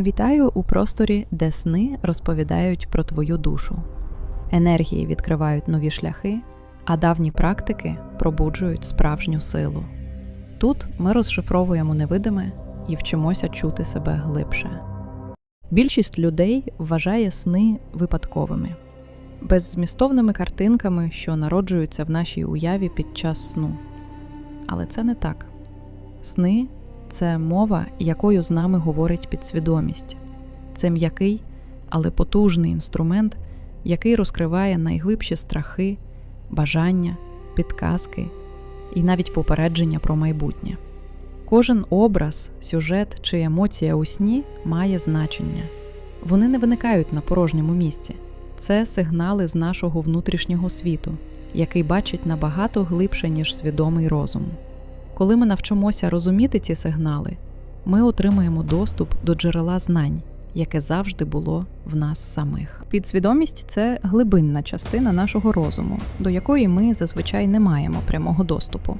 Вітаю у просторі, де сни розповідають про твою душу. Енергії відкривають нові шляхи, а давні практики пробуджують справжню силу. Тут ми розшифровуємо невидиме і вчимося чути себе глибше. Більшість людей вважає сни випадковими, беззмістовними картинками, що народжуються в нашій уяві під час сну. Але це не так. Сни це мова, якою з нами говорить підсвідомість. Це м'який, але потужний інструмент, який розкриває найглибші страхи, бажання, підказки і навіть попередження про майбутнє. Кожен образ, сюжет чи емоція у сні має значення. Вони не виникають на порожньому місці. Це сигнали з нашого внутрішнього світу, який бачить набагато глибше, ніж свідомий розум. Коли ми навчимося розуміти ці сигнали, ми отримаємо доступ до джерела знань, яке завжди було в нас самих. Підсвідомість це глибинна частина нашого розуму, до якої ми зазвичай не маємо прямого доступу.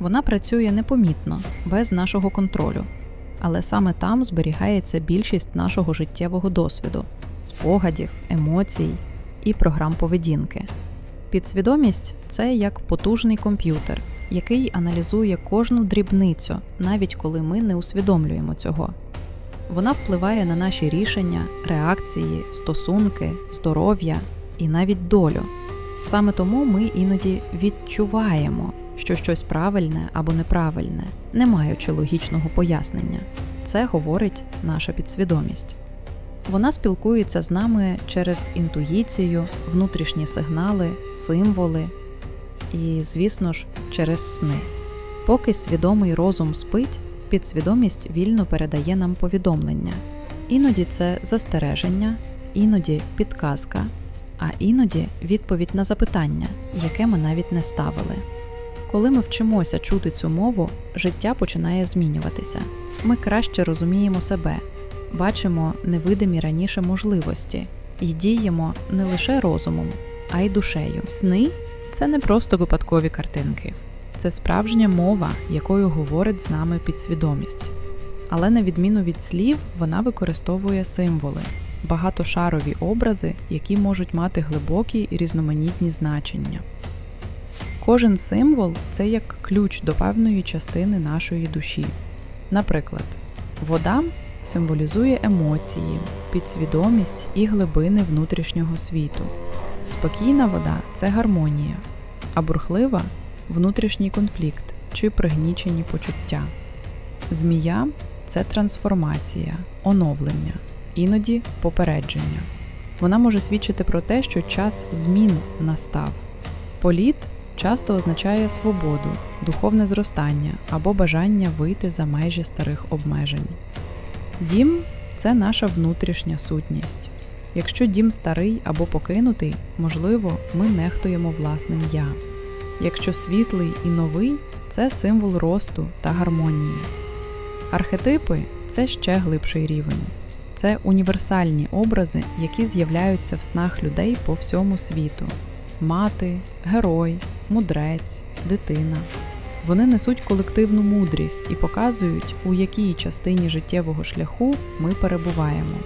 Вона працює непомітно, без нашого контролю, але саме там зберігається більшість нашого життєвого досвіду, спогадів, емоцій і програм поведінки. Підсвідомість це як потужний комп'ютер, який аналізує кожну дрібницю, навіть коли ми не усвідомлюємо цього. Вона впливає на наші рішення, реакції, стосунки, здоров'я і навіть долю. Саме тому ми іноді відчуваємо, що щось правильне або неправильне, не маючи логічного пояснення. Це говорить наша підсвідомість. Вона спілкується з нами через інтуїцію, внутрішні сигнали, символи і, звісно ж, через сни. Поки свідомий розум спить, підсвідомість вільно передає нам повідомлення. Іноді це застереження, іноді підказка, а іноді відповідь на запитання, яке ми навіть не ставили. Коли ми вчимося чути цю мову, життя починає змінюватися. Ми краще розуміємо себе, бачимо невидимі раніше можливості і діємо не лише розумом, а й душею. Сни це не просто випадкові картинки, це справжня мова, якою говорить з нами підсвідомість. Але на відміну від слів, вона використовує символи, багатошарові образи, які можуть мати глибокі і різноманітні значення. Кожен символ це як ключ до певної частини нашої душі. Наприклад, вода символізує емоції, підсвідомість і глибини внутрішнього світу. Спокійна вода це гармонія, а бурхлива внутрішній конфлікт чи пригнічені почуття. Змія це трансформація, оновлення, іноді попередження. Вона може свідчити про те, що час змін настав. Політ часто означає свободу, духовне зростання або бажання вийти за межі старих обмежень. Дім це наша внутрішня сутність. Якщо дім старий або покинутий, можливо, ми нехтуємо власним я. Якщо світлий і новий це символ росту та гармонії. Архетипи це ще глибший рівень. Це універсальні образи, які з'являються в снах людей по всьому світу: мати, герой, мудрець, дитина. Вони несуть колективну мудрість і показують, у якій частині життєвого шляху ми перебуваємо.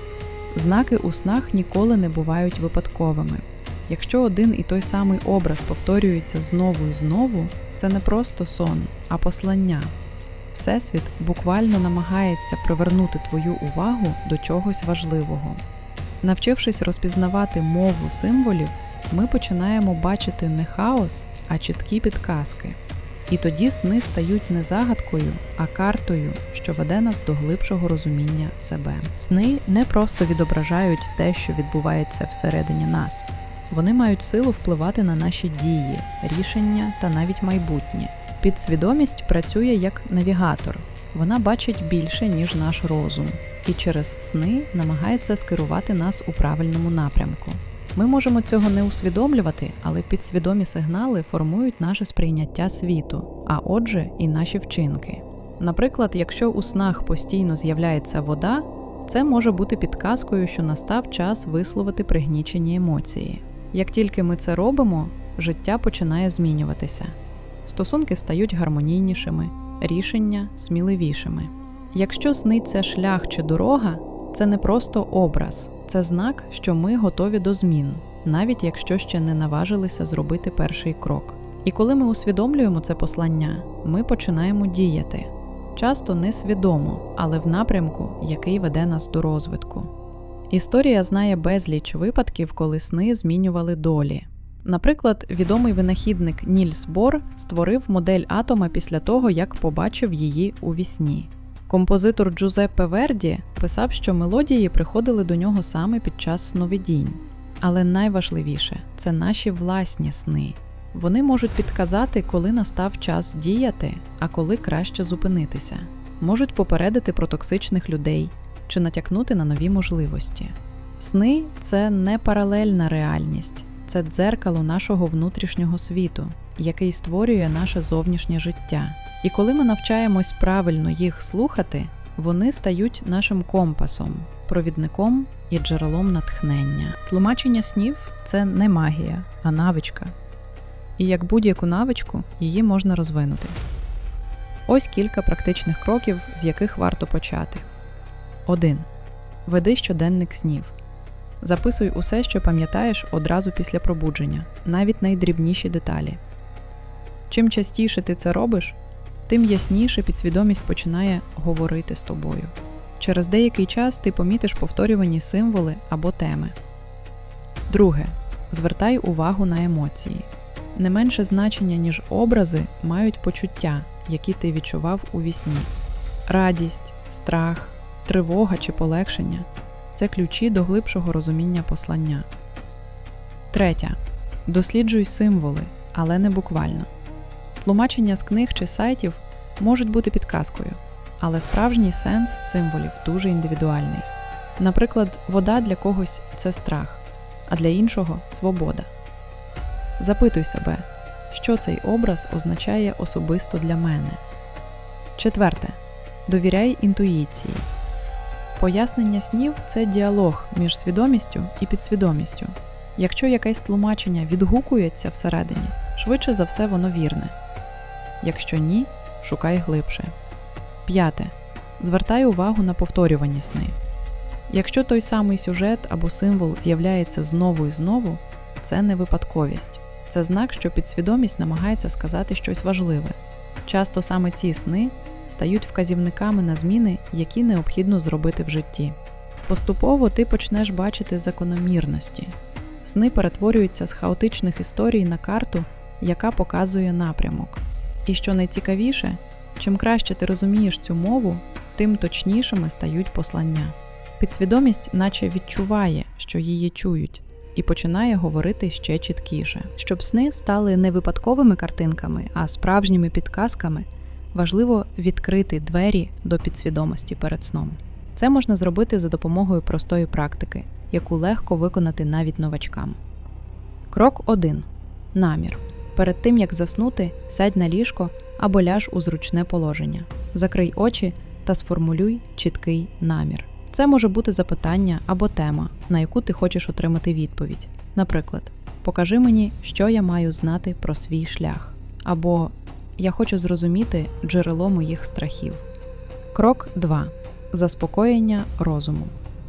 Знаки у снах ніколи не бувають випадковими. Якщо один і той самий образ повторюється знову і знову, це не просто сон, а послання. Всесвіт буквально намагається привернути твою увагу до чогось важливого. Навчившись розпізнавати мову символів, ми починаємо бачити не хаос, а чіткі підказки. І тоді сни стають не загадкою, а картою, що веде нас до глибшого розуміння себе. Сни не просто відображають те, що відбувається всередині нас. Вони мають силу впливати на наші дії, рішення та навіть майбутнє. Підсвідомість працює як навігатор. Вона бачить більше, ніж наш розум, і через сни намагається скерувати нас у правильному напрямку. Ми можемо цього не усвідомлювати, але підсвідомі сигнали формують наше сприйняття світу, а отже, і наші вчинки. Наприклад, якщо у снах постійно з'являється вода, це може бути підказкою, що настав час висловити пригнічені емоції. Як тільки ми це робимо, життя починає змінюватися. Стосунки стають гармонійнішими, рішення сміливішими. Якщо сни це шлях чи дорога, це не просто образ, це знак, що ми готові до змін, навіть якщо ще не наважилися зробити перший крок. І коли ми усвідомлюємо це послання, ми починаємо діяти. Часто несвідомо, але в напрямку, який веде нас до розвитку. Історія знає безліч випадків, коли сни змінювали долі. Наприклад, відомий винахідник Нільс Бор створив модель атома після того, як побачив її у вісні. Композитор Джузеппе Верді писав, що мелодії приходили до нього саме під час сновидінь. Але найважливіше це наші власні сни. Вони можуть підказати, коли настав час діяти, а коли краще зупинитися, можуть попередити про токсичних людей чи натякнути на нові можливості. Сни це не паралельна реальність, це дзеркало нашого внутрішнього світу, який створює наше зовнішнє життя. І коли ми навчаємось правильно їх слухати, вони стають нашим компасом, провідником і джерелом натхнення. Тлумачення снів це не магія, а навичка. І як будь-яку навичку, її можна розвинути. Ось кілька практичних кроків, з яких варто почати. 1. Веди щоденник снів. Записуй усе, що пам'ятаєш одразу після пробудження, навіть найдрібніші деталі. Чим частіше ти це робиш, тим ясніше підсвідомість починає говорити з тобою. Через деякий час ти помітиш повторювані символи або теми. Друге. Звертай увагу на емоції. Не менше значення, ніж образи, мають почуття, які ти відчував у вісні. Радість, страх, тривога чи полегшення це ключі до глибшого розуміння послання. Третя. Досліджуй символи, але не буквально. Тлумачення з книг чи сайтів можуть бути підказкою, але справжній сенс символів дуже індивідуальний. Наприклад, вода для когось це страх, а для іншого свобода. Запитуй себе, що цей образ означає особисто для мене. Четверте. Довіряй інтуїції. Пояснення снів це діалог між свідомістю і підсвідомістю. Якщо якесь тлумачення відгукується всередині, швидше за все воно вірне. Якщо ні, шукай глибше. П'яте. Звертай увагу на повторювані сни. Якщо той самий сюжет або символ з'являється знову і знову, це не випадковість. Це знак, що підсвідомість намагається сказати щось важливе. Часто саме ці сни стають вказівниками на зміни, які необхідно зробити в житті. Поступово ти почнеш бачити закономірності. Сни перетворюються з хаотичних історій на карту, яка показує напрямок. І що найцікавіше, чим краще ти розумієш цю мову, тим точнішими стають послання. Підсвідомість, наче відчуває, що її чують, і починає говорити ще чіткіше. Щоб сни стали не випадковими картинками, а справжніми підказками, важливо відкрити двері до підсвідомості перед сном. Це можна зробити за допомогою простої практики, яку легко виконати навіть новачкам. Крок 1. Намір. Перед тим як заснути, сядь на ліжко або ляж у зручне положення. Закрий очі та сформулюй чіткий намір. Це може бути запитання або тема, на яку ти хочеш отримати відповідь. Наприклад, покажи мені, що я маю знати про свій шлях, або я хочу зрозуміти джерело моїх страхів. Крок 2. Заспокоєння розуму.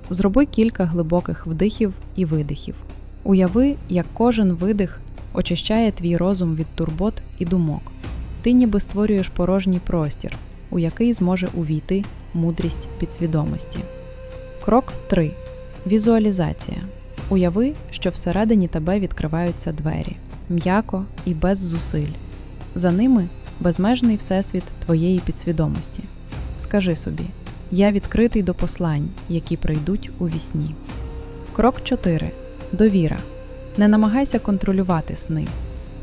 Зроби кілька глибоких вдихів і видихів. Уяви, як кожен видих очищає твій розум від турбот і думок. Ти ніби створюєш порожній простір, у який зможе увійти мудрість підсвідомості. Крок 3. Візуалізація. Уяви, що всередині тебе відкриваються двері м'яко і без зусиль. За ними безмежний всесвіт твоєї підсвідомості. Скажи собі: я відкритий до послань, які прийдуть у вісні. Крок 4. Довіра. Не намагайся контролювати сни.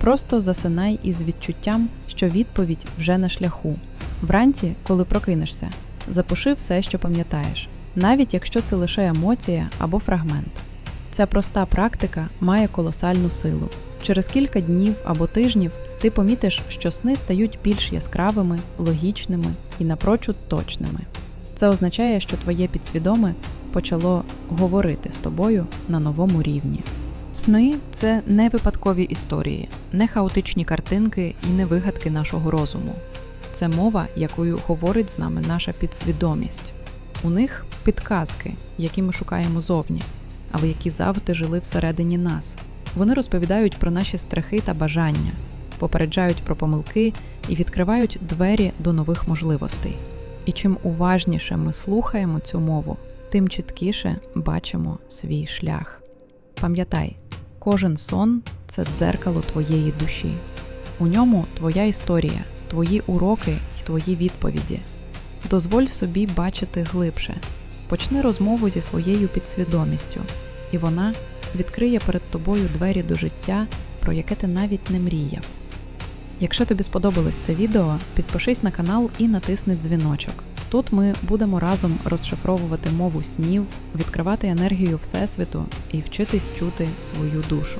Просто засинай із відчуттям, що відповідь вже на шляху. Вранці, коли прокинешся, запиши все, що пам'ятаєш, навіть якщо це лише емоція або фрагмент. Ця проста практика має колосальну силу. Через кілька днів або тижнів ти помітиш, що сни стають більш яскравими, логічними і напрочуд точними. Це означає, що твоє підсвідоме почало говорити з тобою на новому рівні. Сни це не випадкові історії, не хаотичні картинки і не вигадки нашого розуму. Це мова, якою говорить з нами наша підсвідомість. У них підказки, які ми шукаємо зовні, але які завжди жили всередині нас. Вони розповідають про наші страхи та бажання, попереджають про помилки і відкривають двері до нових можливостей. І чим уважніше ми слухаємо цю мову, тим чіткіше бачимо свій шлях. Пам'ятай, кожен сон це дзеркало твоєї душі. У ньому твоя історія, твої уроки і твої відповіді. Дозволь собі бачити глибше. Почни розмову зі своєю підсвідомістю, і вона відкриє перед тобою двері до життя, про яке ти навіть не мріяв. Якщо тобі сподобалось це відео, підпишись на канал і натисни дзвіночок. Тут ми будемо разом розшифровувати мову снів, відкривати енергію Всесвіту і вчитись чути свою душу.